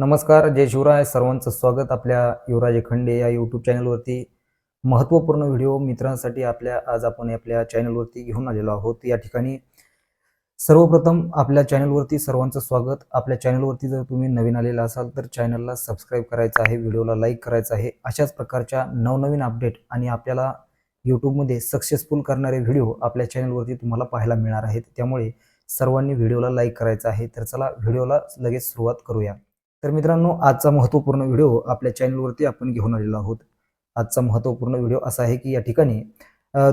नमस्कार जय शिवराय. सर्वांचं स्वागत आपल्या युवराज खंडे या यूट्यूब चॅनलवरती महत्त्वपूर्ण व्हिडिओ मित्रांसाठी आपल्या आज आपण आपल्या चॅनलवरती घेऊन आलेलो आहोत. या ठिकाणी सर्वप्रथम आपल्या चॅनलवरती सर्वांचं स्वागत. आपल्या चॅनलवरती जर तुम्ही नवीन आलेला असाल तर चॅनलला सबस्क्राईब करायचं आहे व्हिडिओला लाईक करायचं आहे. अशाच प्रकारच्या नवनवीन अपडेट आणि आपल्याला यूट्यूबमध्ये सक्सेसफुल करणारे व्हिडिओ आपल्या चॅनलवरती तुम्हाला पाहायला मिळणार आहेत. त्यामुळे सर्वांनी व्हिडिओला लाईक करायचं आहे. तर चला व्हिडिओला लगेच सुरुवात करूया. तर मित्रांनो आजचा महत्त्वपूर्ण व्हिडिओ आपल्या चॅनलवरती आपण घेऊन आलेलो आहोत. आजचा महत्त्वपूर्ण व्हिडिओ असा आहे की या ठिकाणी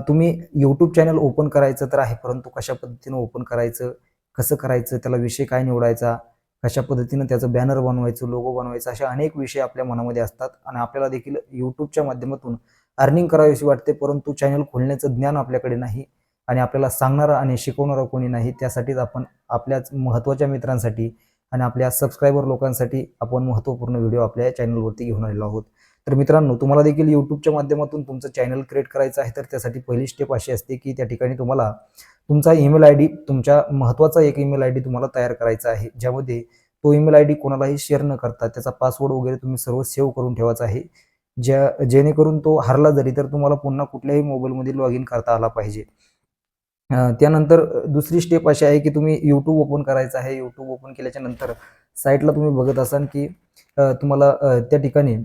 तुम्ही यूट्यूब चॅनल ओपन करायचं तर आहे परंतु कशा पद्धतीनं ओपन करायचं कसं करायचं त्याला विषय काय निवडायचा कशा पद्धतीनं त्याचं बॅनर बनवायचं लोगो बनवायचं अशा अनेक विषय आपल्या मनामध्ये असतात आणि आपल्याला देखील यूट्यूबच्या माध्यमातून अर्निंग करावीशी वाटते परंतु चॅनल खोलण्याचं ज्ञान आपल्याकडे नाही आणि आपल्याला सांगणारा आणि शिकवणारा कोणी नाही त्यासाठीच आपण आपल्याच महत्त्वाच्या मित्रांसाठी आणि आपल्या सबस्क्रायबर लोकांसाठी आपण महत्त्वपूर्ण व्हिडिओ आपल्या चॅनलवरती घेऊन आलेलो आहोत. तर मित्रांनो तुम्हाला देखील यूट्यूबच्या माध्यमातून तुमचं चॅनल क्रिएट करायचं आहे तर त्यासाठी पहिली स्टेप अशी असते की त्या ठिकाणी तुम्हाला तुमचा ईमेल आय डी तुमच्या महत्त्वाचा एक ईमेल आय डी तुम्हाला तयार करायचा आहे ज्यामध्ये तो ईमेल आय डी कोणालाही शेअर न करता त्याचा पासवर्ड वगैरे तुम्ही सर्व सेव्ह करून ठेवायचा आहे. ज्या जेणेकरून तो हरला जरी तर तुम्हाला पुन्हा कुठल्याही मोबाईलमध्ये लॉग इन करता आला पाहिजे. त्यानंतर दुसरी स्टेप अशी आहे की तुम्ही यूट्यूब ओपन करायचं आहे. यूट्यूब ओपन केल्याच्यानंतर साईटला तुम्ही बघत असाल की तुम्हाला त्या ठिकाणी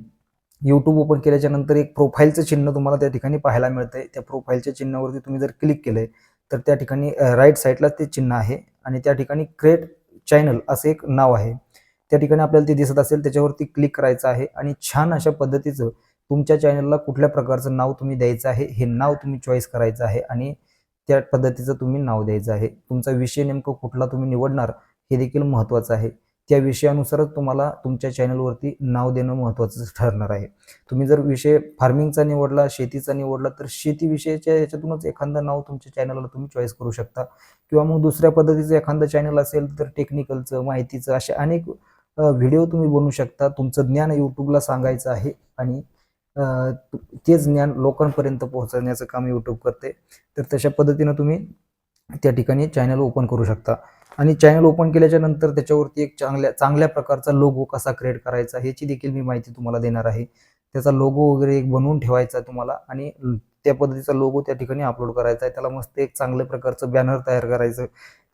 यूट्यूब ओपन केल्याच्यानंतर एक प्रोफाईलचं चिन्ह तुम्हाला त्या ठिकाणी पाहायला मिळतंय. त्या प्रोफाईलच्या चिन्हावरती तुम्ही जर क्लिक केलंय तर त्या ठिकाणी राईट साईडला ते चिन्ह आहे आणि त्या ठिकाणी क्रिएट चॅनल असं एक नाव आहे. त्या ठिकाणी आपल्याला ते दिसत असेल त्याच्यावरती क्लिक करायचं आहे आणि छान अशा पद्धतीचं तुमच्या चॅनलला कुठल्या प्रकारचं नाव तुम्ही द्यायचं आहे हे नाव तुम्ही चॉईस करायचं आहे आणि त्या पद्धतीचं तुम्ही नाव द्यायचं आहे. तुमचा विषय नेमकं कुठला तुम्ही निवडणार हे देखील महत्त्वाचं आहे. त्या विषयानुसारच तुम्हाला तुमच्या चॅनलवरती नाव देणं महत्त्वाचं ठरणार आहे. तुम्ही जर विषय फार्मिंगचा निवडला शेतीचा निवडला तर शेती विषयाच्या याच्यातूनच एखादं नाव तुमच्या चॅनलला तुम्ही चॉईस करू शकता. किंवा मग दुसऱ्या पद्धतीचं एखादं चॅनल असेल तर टेक्निकलचं माहितीचं असे अनेक व्हिडिओ तुम्ही बनवू शकता. तुमचं ज्ञान यूट्यूबला सांगायचं आहे आणि तेच ज्ञान लोकांपर्यंत पोहोचवण्याचं काम यूट्यूब करते. तर तशा पद्धतीनं तुम्ही त्या ठिकाणी चॅनल ओपन करू शकता. आणि चॅनल ओपन केल्याच्यानंतर त्याच्यावरती एक चांगल्या चांगल्या प्रकारचा लोगो कसा क्रिएट करायचा ह्याची देखील मी माहिती तुम्हाला देणार आहे. त्याचा लोगो वगैरे एक बनवून ठेवायचा तुम्हाला आणि त्या पद्धतीचा लोगो त्या ठिकाणी अपलोड करायचा आहे. त्याला मस्त एक चांगल्या प्रकारचं बॅनर तयार करायचं.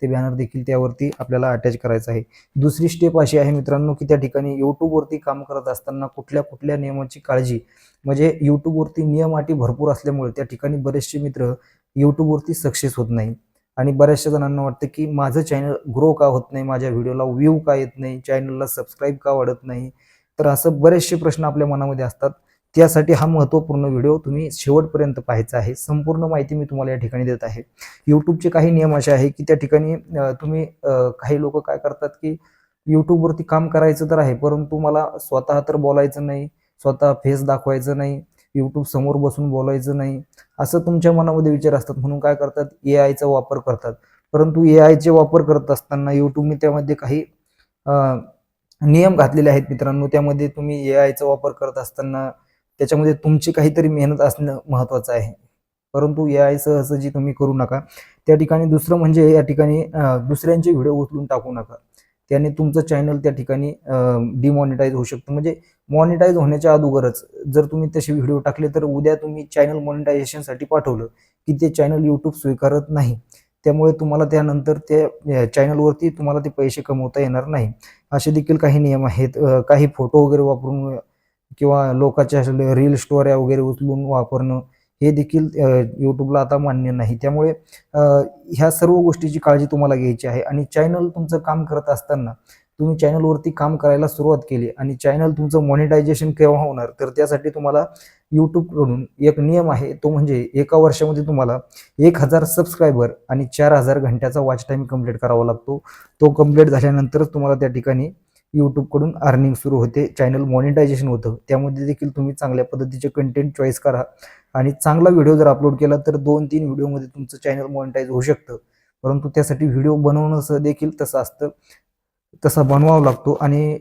ते बॅनर देखील त्यावरती आपल्याला अटॅच करायचं आहे. दुसरी स्टेप अशी आहे मित्रांनो की त्या ठिकाणी यूट्यूबवरती काम करत असताना कुठल्या कुठल्या नियमाची काळजी म्हणजे यूट्यूबवरती नियम अटी भरपूर असल्यामुळे त्या ठिकाणी बरेचसे मित्र यूट्यूबवरती सक्सेस होत नाही. आणि बऱ्याचशा जणांना वाटतं की माझं चॅनल ग्रो का होत नाही माझ्या व्हिडिओला व्ह्यू का येत नाही चॅनलला सबस्क्राईब का वाढत नाही? तर असं बरेचसे प्रश्न आपल्या मनामध्ये असतात. त्यासाठी हा महत्त्वपूर्ण व्हिडिओ तुम्ही शेवटपर्यंत पाहायचा आहे. संपूर्ण माहिती मी तुम्हाला या ठिकाणी देत आहे. यूट्यूबचे काही नियम असे आहे की त्या ठिकाणी तुम्ही काही लोक काय करतात की यूट्यूबवरती काम करायचं तर आहे परंतु मला स्वतः तर बोलायचं नाही स्वतः फेस दाखवायचं नाही यूट्यूब समोर बसून बोलायचं नाही असं तुमच्या मनामध्ये विचार असतात. म्हणून काय करतात? ए आयचा वापर करतात. परंतु ए आयचे वापर करत असताना यूट्यूबने त्यामध्ये काही नियम घातलेले आहेत मित्रांनो. त्यामध्ये तुम्ही ए आयचा वापर करत असताना त्याच्यामध्ये तुमची काहीतरी मेहनत असणं महत्त्वाचं आहे. परंतु ए आय सहजही तुम्ही करू नका त्या ठिकाणी दुसरं म्हणजे या ठिकाणी दुसऱ्यांचे व्हिडिओ उचलून टाकू नका. त्याने तुमचं चॅनल त्या ठिकाणी डिमॉनिटाईज होऊ शकतं. म्हणजे मॉनिटाईज होण्याच्या अगोदरच जर तुम्ही तसे व्हिडिओ टाकले तर उद्या तुम्ही चॅनल मॉनिटायझेशनसाठी पाठवलं की ते चॅनल यूट्यूब स्वीकारत नाही. त्यामुळे तुम्हाला त्यानंतर त्या चॅनलवरती तुम्हाला ते पैसे कमवता येणार नाही. असे देखील काही नियम आहेत. काही फोटो वगैरे वापरून किंवा लोकांच्या रील स्टोऱ्या वगैरे उचलून वापरणं हे देखील यूट्यूबला आता मान्य नाही. त्यामुळे ह्या सर्व गोष्टीची काळजी तुम्हाला घ्यायची आहे. आणि चॅनल तुमचं काम करत असताना तुम्ही चॅनलवरती काम करायला सुरुवात केली आणि चॅनल तुमचं मॉनिटायझेशन केव्हा होणार तर त्यासाठी तुम्हाला यूट्यूबकडून एक नियम आहे. तो म्हणजे एका वर्षामध्ये तुम्हाला एक हजार सबस्क्रायबर आणि चार हजार घंट्याचा वॉच टाईम कंप्लीट करावा लागतो. तो कंप्लीट झाल्यानंतरच तुम्हाला त्या ठिकाणी यूट्यूबकडून अर्निंग सुरू होते. चॅनल मॉनिटायझेशन होतं. त्यामध्ये देखील तुम्ही चांगल्या पद्धतीचे कंटेंट चॉईस करा. आणि चांगला व्हिडिओ जर अपलोड केला तर दोन तीन व्हिडिओमध्ये तुमचं चॅनल मॉनिटाईज होऊ शकतं. परंतु त्यासाठी व्हिडिओ बनवणं देखील तसं असतं. तसा बनवावा लागतो. आणि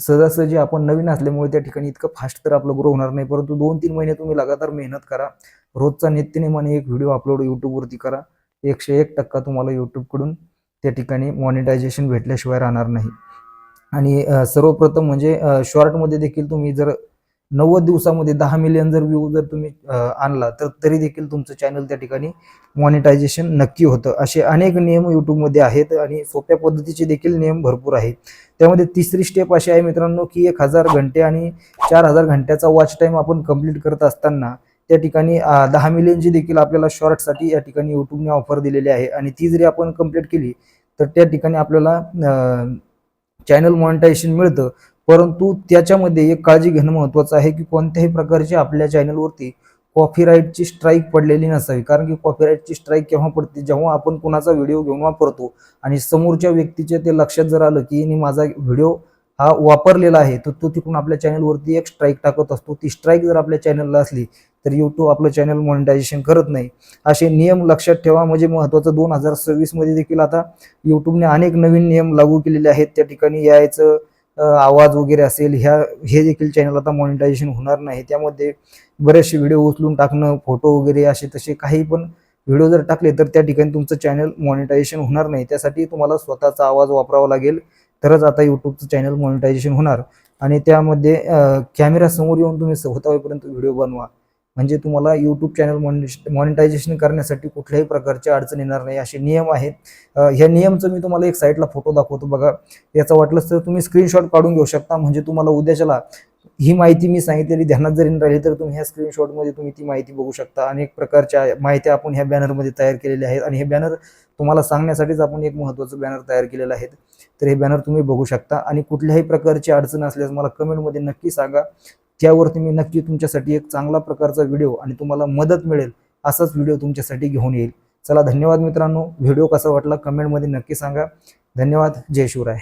सहजासहजी आपण नवीन असल्यामुळे त्या ठिकाणी इतकं फास्ट तर आपलं ग्रो होणार नाही. परंतु दोन तीन महिने तुम्ही लगातार मेहनत करा. रोजचा नित्यनेमाने एक व्हिडिओ अपलोड यूट्यूबवरती करा. एकशे एक टक्का तुम्हाला यूट्यूबकडून त्या ठिकाणी मॉनिटायझेशन भेटल्याशिवाय राहणार नाही. आणि सर्वप्रथम म्हणजे शॉर्टमध्ये देखील तुम्ही जर नव्वद दिवसामध्ये दहा मिलियन जर व्ह्यू जर तुम्ही आणला तर तरी देखील तुमचं चॅनल त्या ठिकाणी मॉनिटायझेशन नक्की होतं. असे अनेक नियम यूट्यूबमध्ये आहेत आणि सोप्या पद्धतीचे देखील नियम भरपूर आहेत. त्यामध्ये तिसरी स्टेप अशी आहे मित्रांनो की एक हजार घंटे आणि चार हजार घंट्याचा वॉच टाईम आपण कंप्लीट करत असताना त्या ठिकाणी दहा मिलियनची देखील आपल्याला शॉर्टसाठी या ठिकाणी यूट्यूबने ऑफर दिलेली आहे. आणि ती जरी आपण कंप्लीट केली तर त्या ठिकाणी आपल्याला चॅनल मॉनिटायझेशन मिळतं. परंतु त्याच्यामध्ये एक काळजी घेणं महत्त्वाचं आहे की कोणत्याही प्रकारची आपल्या चॅनलवरती कॉपीराईटची स्ट्राईक पडलेली नसावी. कारण की कॉपीराईटची स्ट्राईक केव्हा पडते? जेव्हा आपण कुणाचा व्हिडिओ घेऊन वापरतो आणि समोरच्या व्यक्तीच्या ते लक्षात जर आलं की माझा व्हिडिओ हा वापरलेला आहे तर तो तिकडून आपल्या चॅनलवरती एक स्ट्राईक टाकत असतो. ती स्ट्राईक जर आपल्या चॅनलला असली तर यूट्यूब आपलं चॅनल मॉनिटायझेशन करत नाही. असे नियम लक्षात ठेवा. म्हणजे महत्त्वाचं दोन हजार सव्वीसमध्ये देखील आता यूट्यूबने अनेक नवीन नियम लागू केलेले आहेत. त्या ठिकाणी यायचं आवाज वगैरे असेल ह्या हे देखील चॅनल आता मॉनिटायझेशन होणार नाही. त्यामध्ये बरेचसे व्हिडिओ उचलून टाकणं फोटो वगैरे असे तसे काही पण व्हिडिओ जर टाकले तर त्या ठिकाणी तुमचं चॅनल मॉनिटायझेशन होणार नाही. त्यासाठी तुम्हाला स्वतःचा आवाज वापरावा लागेल. तरच आता यूट्यूबचं चॅनल मॉनिटायझेशन होणार. आणि त्यामध्ये कॅमेरा समोर येऊन तुम्ही स्वतः होईपर्यंत व्हिडिओ बनवा. म्हणजे तुम्हाला यूट्यूब चॅनल मॉनिटायझेशन करण्यासाठी कुठल्याही प्रकारची अडचण येणार नाही. असे नियम आहेत. ह्या नियमचं मी तुम्हाला एक साईडला फोटो दाखवतो बघा. याचा वाटलंच तर तुम्ही स्क्रीनशॉट काढून घेऊ शकता. म्हणजे तुम्हाला उद्याच्याला ही माहिती मी सांगितलेली ध्यानात जरी राहिली तर तुम्ही ह्या स्क्रीनशॉटमध्ये तुम्ही ती माहिती बघू शकता. अनेक प्रकारच्या माहिती आपण ह्या बॅनरमध्ये तयार केलेल्या आहेत. आणि हे बॅनर तुम्हाला सांगण्यासाठीच आपण एक महत्त्वाचं बॅनर तयार केलेलं आहे. तर हे बॅनर तुम्ही बघू शकता आणि कुठल्याही प्रकारची अडचण असल्यास मला कमेंटमध्ये नक्की सांगा. त्यावरती मी नक्की तुमच्यासाठी एक चांगला प्रकारचा व्हिडिओ आणि तुम्हाला मदत मिळेल असाच व्हिडिओ तुमच्यासाठी घेऊन येईल. चला धन्यवाद मित्रांनो. व्हिडिओ कसा वाटला कमेंटमध्ये नक्की सांगा. धन्यवाद. जय शिवराय.